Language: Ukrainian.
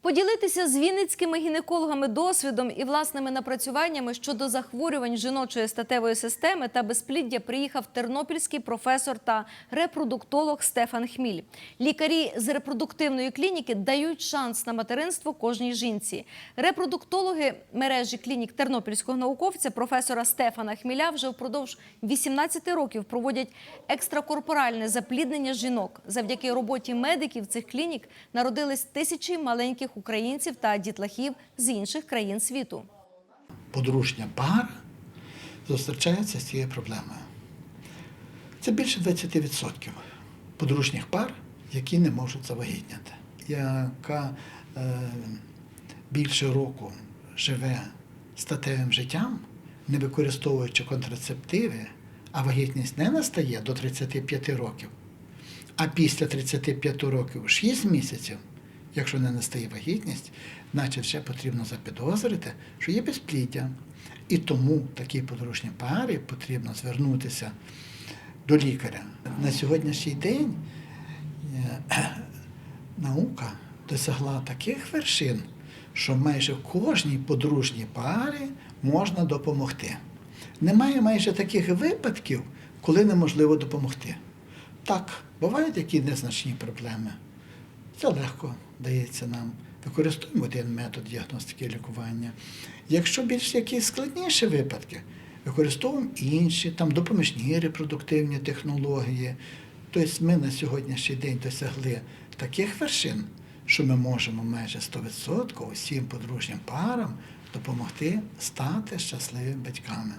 Поділитися з вінницькими гінекологами досвідом і власними напрацюваннями щодо захворювань жіночої статевої системи та безпліддя приїхав тернопільський професор та репродуктолог Стефан Хміль. Лікарі з репродуктивної клініки дають шанс на материнство кожній жінці. Репродуктологи мережі клінік тернопільського науковця професора Стефана Хміля вже впродовж 18 років проводять екстракорпоральне запліднення жінок. Завдяки роботі медиків цих клінік народились тисячі маленьких українців та дітлахів з інших країн світу. подружня пара зустрічається з цією проблемою. Це більше 20% подружніх пар, які не можуть завагітняти. Яка е, більше року живе статевим життям, не використовуючи контрацептиви, а вагітність не настає до 35 років, а після 35 років 6 місяців, якщо не настає вагітність, значить ще потрібно запідозрити, що є безпліддя. І тому такій подружній парі потрібно звернутися до лікаря. На сьогоднішній день е, наука досягла таких вершин, що майже кожній подружній парі можна допомогти. Немає майже таких випадків, коли неможливо допомогти. Так, бувають які незначні проблеми. Це легко дається нам. Використовуємо один метод діагностики і лікування. Якщо більш якісь складніші випадки, використовуємо інші, там допоміжні репродуктивні технології. Тобто ми на сьогоднішній день досягли таких вершин, що ми можемо майже 100% усім подружнім парам допомогти стати щасливими батьками.